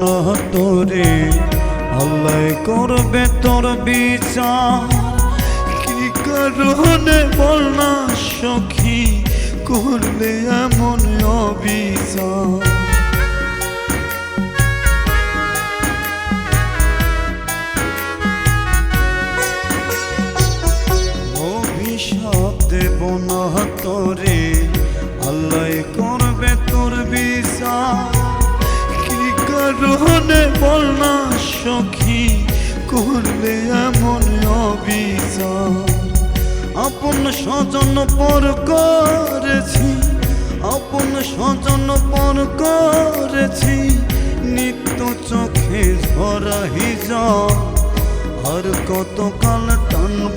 না তোরে। আল্লাহ করবে তোর বিচার। কি কারণে বল না সখী, করলে এমন অবিচার। তোরে। আল্লাহ কারণে বল না সখী করলে এমন আপন স্বজন পর করেছি, আপন স্বজন পর করেছি, নিত্য চোখে ঝরা হিজা আর কতকাল টানব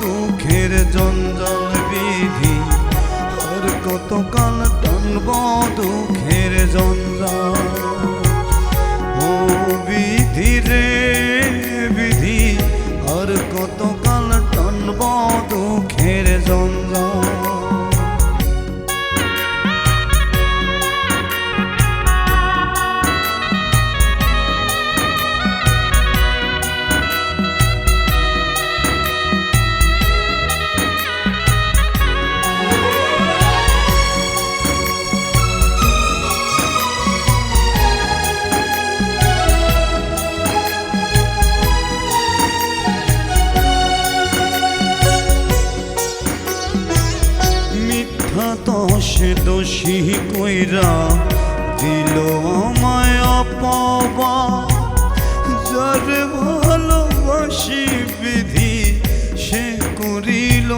দুঃখের জঞ্জাল বিধি। আর কতকাল টানব দুঃখের জঞ্জাল। বিধি রে বিধি। আর কতকাল টানব দুঃখের দোষে কইরা দিল আমায় অপবা যার ভালোবাসি বিধি সে করিল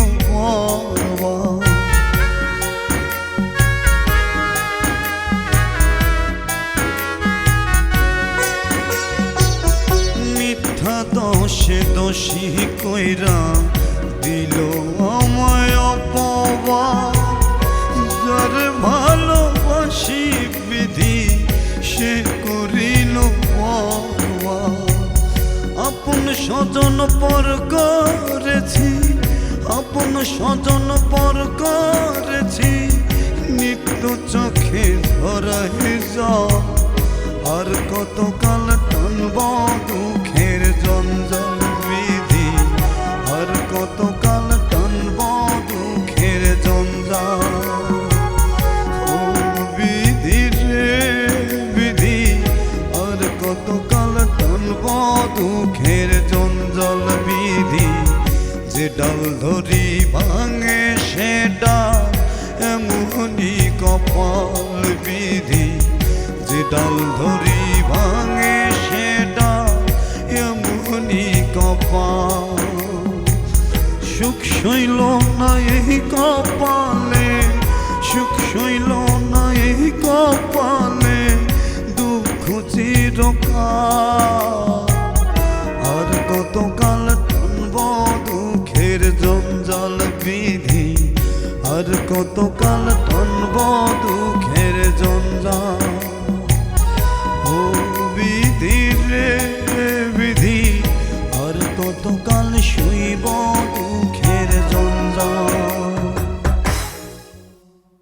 মিথ্যা দোষে দোষী কইরা দিল আপন স্বজন পর করেছি, আপন স্বজন পর করেছি। নিত্য চোখে ধরা যা আর কতকাল টানব ডাল ধরি ভাঙে সেটা এমনই কপাল বিধি। যে ডাল ধরি ভাঙে সেটা এমনই কপাল। সুখ শৈল না এই কপালে, সুখ শৈল না এই কপালে, দুঃখ চিরকাল। আর কতকাল জঞ্জল বিধি আর কতকাল টানব দুঃখের জঞ্জল। ও বিধি রে বিধি আর কতকাল শুইব